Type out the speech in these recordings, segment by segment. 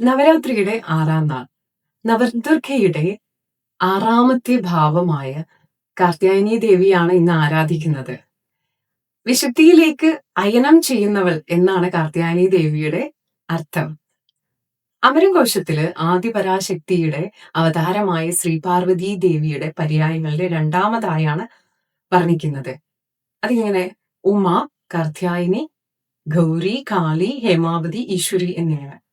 നവരാത്രിയുടെ ആറാം നാൾ. നവദുർഗയുടെ ആറാമത്തെ ഭാവമായ കാർത്യായനി ദേവിയാണ് ഇന്ന് ആരാധിക്കുന്നത്. വിശുദ്ധിയിലേക്ക് അയനം ചെയ്യുന്നവൾ എന്നാണ് കാർത്യായനി ദേവിയുടെ അർത്ഥം. അമരകോശത്തിൽ ആദിപരാശക്തിയുടെ അവതാരമായ ശ്രീ പാർവതി ദേവിയുടെ പര്യായങ്ങളുടെ രണ്ടാമതായാണ് വർണിക്കുന്നത്. അതിങ്ങനെ ഉമ കാർത്യായനി ഗൗരി കാളി ഹേമാവതി ഈശ്വരി എന്നിവയാണ്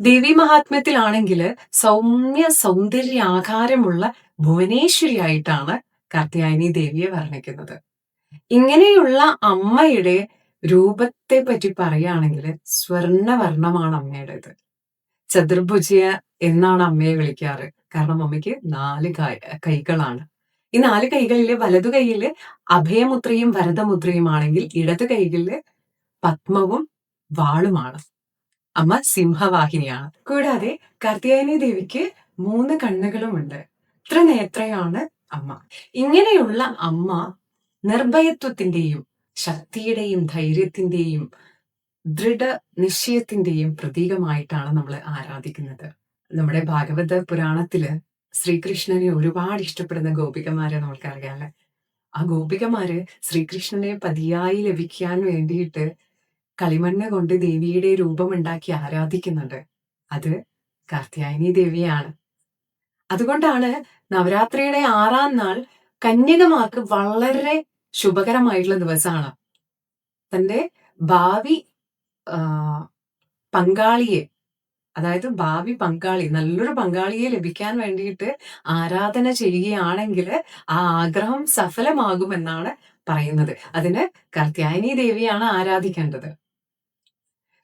ദേവി മഹാത്മ്യത്തിലാണെങ്കിൽ സൗമ്യ സൗന്ദര്യ ആകാരമുള്ള ഭുവനേശ്വരിയായിട്ടാണ് കാർത്യായനി ദേവിയെ വർണിക്കുന്നത്. ഇങ്ങനെയുള്ള അമ്മയുടെ രൂപത്തെ പറ്റി പറയുകയാണെങ്കിൽ സ്വർണവർണമാണ് അമ്മയുടേത്. ചതുർഭുജിയ എന്നാണ് അമ്മയെ വിളിക്കാറ്. കാരണം അമ്മയ്ക്ക് നാല് കൈകളാണ്. ഈ നാല് കൈകളിൽ വലതു കൈയിൽ അഭയമുദ്രയും വരതമുദ്രയുമാണെങ്കിൽ ഇടതു കൈകളിൽ പത്മവും വാളുമാണ്. അമ്മ സിംഹവാഹിനിയാണ് കൂടാതെ കാർത്തിയായനി ദേവിക്ക് മൂന്ന് കണ്ണുകളുമുണ്ട്. ഇത്ര നേത്രയാണ് അമ്മ. ഇങ്ങനെയുള്ള അമ്മ നിർഭയത്വത്തിന്റെയും ശക്തിയുടെയും ധൈര്യത്തിന്റെയും ദൃഢ നിശ്ചയത്തിന്റെയും പ്രതീകമായിട്ടാണ് നമ്മൾ ആരാധിക്കുന്നത്. നമ്മുടെ ഭാഗവത പുരാണത്തിൽ ശ്രീകൃഷ്ണനെ ഒരുപാട് ഇഷ്ടപ്പെടുന്ന ഗോപികമാരെ നമുക്കറിയാല്ലേ ആ ഗോപികമാര് ശ്രീകൃഷ്ണനെ പതിയായി ലഭിക്കാൻ വേണ്ടിയിട്ട് കളിമണ്ണ് കൊണ്ട് ദേവിയുടെ രൂപമുണ്ടാക്കി ആരാധിക്കുന്നുണ്ട്. അത് കാർത്യായനി ദേവിയാണ്. അതുകൊണ്ടാണ് നവരാത്രിയുടെ ആറാം നാൾ കന്യകമാർക്ക് വളരെ ശുഭകരമായിട്ടുള്ള ദിവസമാണ്. തന്റെ ഭാവി പങ്കാളിയെ അതായത് ഭാവി പങ്കാളി നല്ലൊരു പങ്കാളിയെ ലഭിക്കാൻ വേണ്ടിയിട്ട് ആരാധന ചെയ്യുകയാണെങ്കിൽ ആ ആഗ്രഹം സഫലമാകുമെന്നാണ് പറയുന്നത്. അതിന് കർത്യായനി ദേവിയാണ് ആരാധിക്കേണ്ടത്.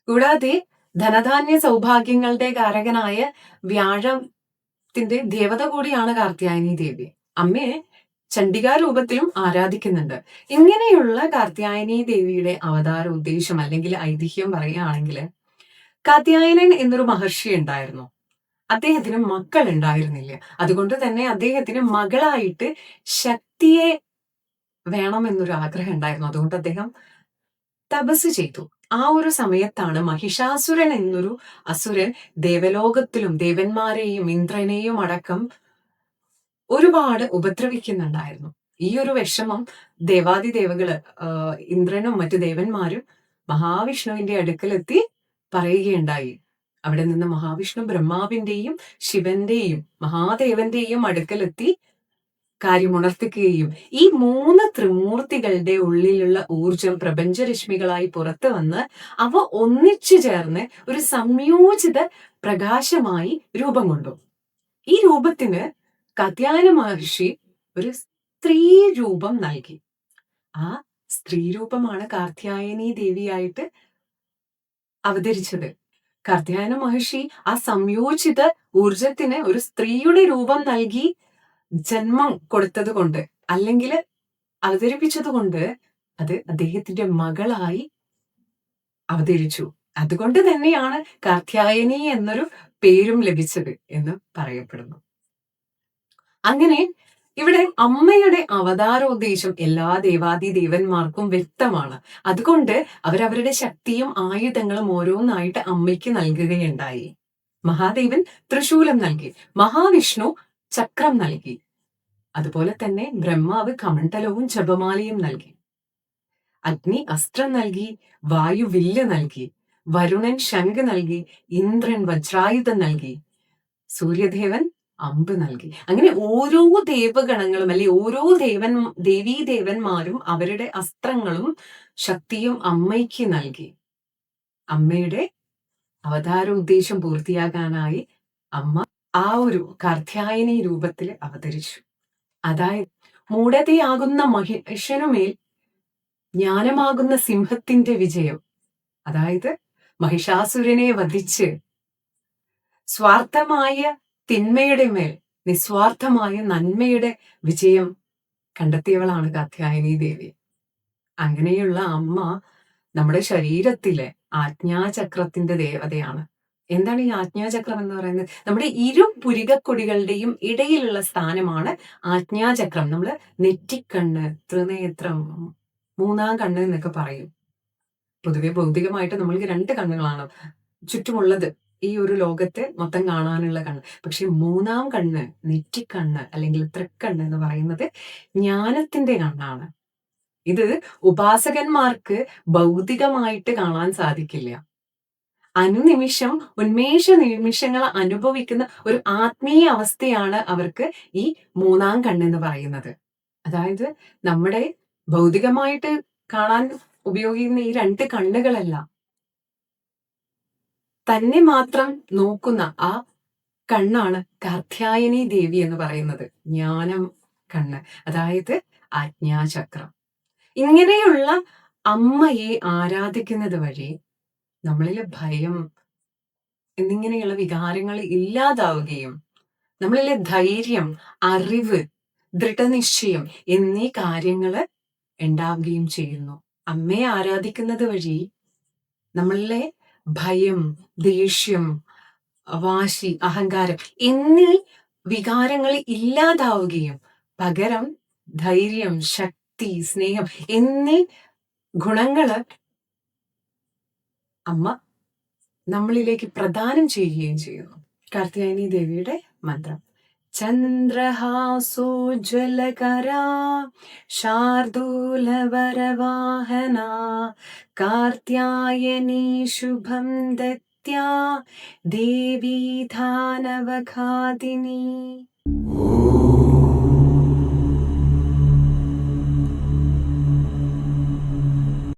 കൂടാതെ ധനധാന്യ സൗഭാഗ്യങ്ങളുടെ കാരകനായ വ്യാഴത്തിന്റെ ദേവത കൂടിയാണ് കാർത്യായനി ദേവി. അമ്മയെ ചണ്ഡികാ രൂപത്തിലും ആരാധിക്കുന്നുണ്ട്. ഇങ്ങനെയുള്ള കാർത്യായനി ദേവിയുടെ അവതാര ഉദ്ദേശം അല്ലെങ്കിൽ ഐതിഹ്യം പറയുകയാണെങ്കിൽ കാത്യായനൻ എന്നൊരു മഹർഷി ഉണ്ടായിരുന്നു. അദ്ദേഹത്തിന് മക്കൾ ഉണ്ടായിരുന്നില്ല. അതുകൊണ്ട് തന്നെ അദ്ദേഹത്തിന് മകളായിട്ട് ശക്തിയെ വേണമെന്നൊരു ആഗ്രഹം ഉണ്ടായിരുന്നു. അതുകൊണ്ട് അദ്ദേഹം തപസ് ചെയ്തു. ആ ഒരു സമയത്താണ് മഹിഷാസുരൻ എന്നൊരു അസുരൻ ദേവലോകത്തിലും ദേവന്മാരെയും ഇന്ദ്രനെയും അടക്കം ഒരുപാട് ഉപദ്രവിക്കുന്നുണ്ടായിരുന്നു. ഈ ഒരു വിഷമം ദേവാദി ദേവകൾ ഇന്ദ്രനും മറ്റു ദേവന്മാരും മഹാവിഷ്ണുവിന്റെ അടുക്കലെത്തി പറയുകയുണ്ടായി. അവിടെ നിന്ന് മഹാവിഷ്ണു ബ്രഹ്മാവിന്റെയും ശിവന്റെയും മഹാദേവന്റെയും അടുക്കലെത്തി കാര്യമുണർത്തിക്കുകയും ഈ മൂന്ന് ത്രിമൂർത്തികളുടെ ഉള്ളിലുള്ള ഊർജം പ്രപഞ്ചരശ്മികളായി പുറത്തു വന്ന് അവ ഒന്നിച്ചു ചേർന്ന് ഒരു സംയോജിത പ്രകാശമായി രൂപം കൊണ്ടു. ഈ രൂപത്തിന് കത്യാന മഹർഷി ഒരു സ്ത്രീ രൂപം നൽകി. ആ സ്ത്രീ രൂപമാണ് കാർത്യായനി ദേവിയായിട്ട് അവതരിച്ചത്. കാർത്യായന മഹർഷി ആ സംയോജിത ഊർജത്തിന് ഒരു സ്ത്രീയുടെ രൂപം നൽകി ജന്മം കൊടുത്തത് കൊണ്ട് അല്ലെങ്കിൽ അവതരിപ്പിച്ചത് കൊണ്ട് അത് അദ്ദേഹത്തിന്റെ മകളായി അവതരിച്ചു. അതുകൊണ്ട് തന്നെയാണ് കാർത്യായനി എന്നൊരു പേരും ലഭിച്ചത് എന്ന് പറയപ്പെടുന്നു. അങ്ങനെ ഇവിടെ അമ്മയുടെ അവതാരോദ്ദേശം എല്ലാ ദേവാദി ദേവന്മാർക്കും വ്യക്തമാണ്. അതുകൊണ്ട് അവരവരുടെ ശക്തിയും ആയുധങ്ങളും ഓരോന്നായിട്ട് അമ്മയ്ക്ക് നൽകുകയുണ്ടായി. മഹാദേവൻ തൃശൂലം നൽകി. മഹാവിഷ്ണു ചക്രം നൽകി. അതുപോലെ തന്നെ ബ്രഹ്മാവ് കമണ്ഡലവും ജപമാലയും നൽകി. അഗ്നി അസ്ത്രം നൽകി വായു വില്ല് നൽകി വരുണൻ ശംഖ് നൽകി ഇന്ദ്രൻ വജ്രായുധം നൽകി സൂര്യദേവൻ അമ്പ് നൽകി. അങ്ങനെ ഓരോ ദേവഗണങ്ങളും അല്ലെ ഓരോ ദേവൻ ദേവീ ദേവന്മാരും അവരുടെ അസ്ത്രങ്ങളും ശക്തിയും അമ്മയ്ക്ക് നൽകി. അമ്മയുടെ അവതാര ഉദ്ദേശം പൂർത്തിയാകാനായി അമ്മ ആ ഒരു കാർത്യായനി രൂപത്തിൽ അവതരിച്ചു. അതായത് മൂഢതയാകുന്ന മഹിഷനുമേൽ ജ്ഞാനമാകുന്ന സിംഹത്തിന്റെ വിജയം. അതായത് മഹിഷാസുരനെ വധിച്ച് സ്വാർത്ഥമായ തിന്മയുടെ മേൽ നിസ്വാർത്ഥമായ നന്മയുടെ വിജയം കണ്ടെത്തിയവളാണ് കാത്യായനി ദേവി. അങ്ങനെയുള്ള അമ്മ നമ്മുടെ ശരീരത്തിലെ ആജ്ഞാചക്രത്തിന്റെ ദേവതയാണ്. എന്താണ് ഈ ആജ്ഞാചക്രം എന്ന് പറയുന്നത്? നമ്മുടെ ഇരു പുരികക്കൊടികളുടെയും ഇടയിലുള്ള സ്ഥാനമാണ് ആജ്ഞാചക്രം. നമ്മൾ നെറ്റിക്കണ്ണ് ത്രിനേത്രം മൂന്നാം കണ്ണ് എന്നൊക്കെ പറയും. പൊതുവെ ഭൗതികമായിട്ട് നമ്മൾക്ക് രണ്ട് കണ്ണുകളാണ് ചുറ്റുമുള്ളത്. ഈ ഒരു ലോകത്തെ മൊത്തം കാണാനുള്ള കണ്ണ്. പക്ഷെ മൂന്നാം കണ്ണ് നെറ്റിക്കണ്ണ് അല്ലെങ്കിൽ തൃക്കണ്ണ് എന്ന് പറയുന്നത് ജ്ഞാനത്തിന്റെ കണ്ണാണ്. ഇത് ഉപാസകന്മാർക്ക് ഭൗതികമായിട്ട് കാണാൻ സാധിക്കില്ല. അനുനിമിഷം ഉന്മേഷ നിമിഷങ്ങൾ അനുഭവിക്കുന്ന ഒരു ആത്മീയ അവസ്ഥയാണ് അവർക്ക് ഈ മൂന്നാം കണ്ണെന്ന് പറയുന്നത്. അതായത് നമ്മുടെ ഭൗതികമായിട്ട് കാണാൻ ഉപയോഗിക്കുന്ന ഈ രണ്ട് കണ്ണുകളല്ല. തന്നെ മാത്രം നോക്കുന്ന ആ കണ്ണാണ് കാർത്യായനി ദേവി എന്ന് പറയുന്നത്. ജ്ഞാനം കണ്ണ്. അതായത് ആജ്ഞാചക്രം. ഇങ്ങനെയുള്ള അമ്മയെ ആരാധിക്കുന്നത് വഴി നമ്മളിലെ ഭയം എന്നിങ്ങനെയുള്ള വികാരങ്ങൾ ഇല്ലാതാവുകയും നമ്മളിലെ ധൈര്യം അറിവ് ദൃഢനിശ്ചയം എന്നീ കാര്യങ്ങൾ ഉണ്ടാവുകയും ചെയ്യുന്നു. അമ്മയെ ആരാധിക്കുന്നത് വഴി നമ്മളിലെ ഭയം ദേഷ്യം വാശി അഹങ്കാരം എന്നീ വികാരങ്ങൾ ഇല്ലാതാവുകയും പകരം ധൈര്യം ശക്തി സ്നേഹം എന്നീ ഗുണങ്ങൾ അമ്മ നമ്മളിലേക്ക് പ്രദാനം ചെയ്യുകയും ചെയ്യുന്നു. കാർത്തിയായനി ദേവിയുടെ മന്ത്രം. ചന്ദ്രഹാസോജ്വലകരാ ശാർദൂലവരവാഹന കാർത്യായനീ ശുഭം ദത്യാ ദേവീധാനവഘാതിനി ഓ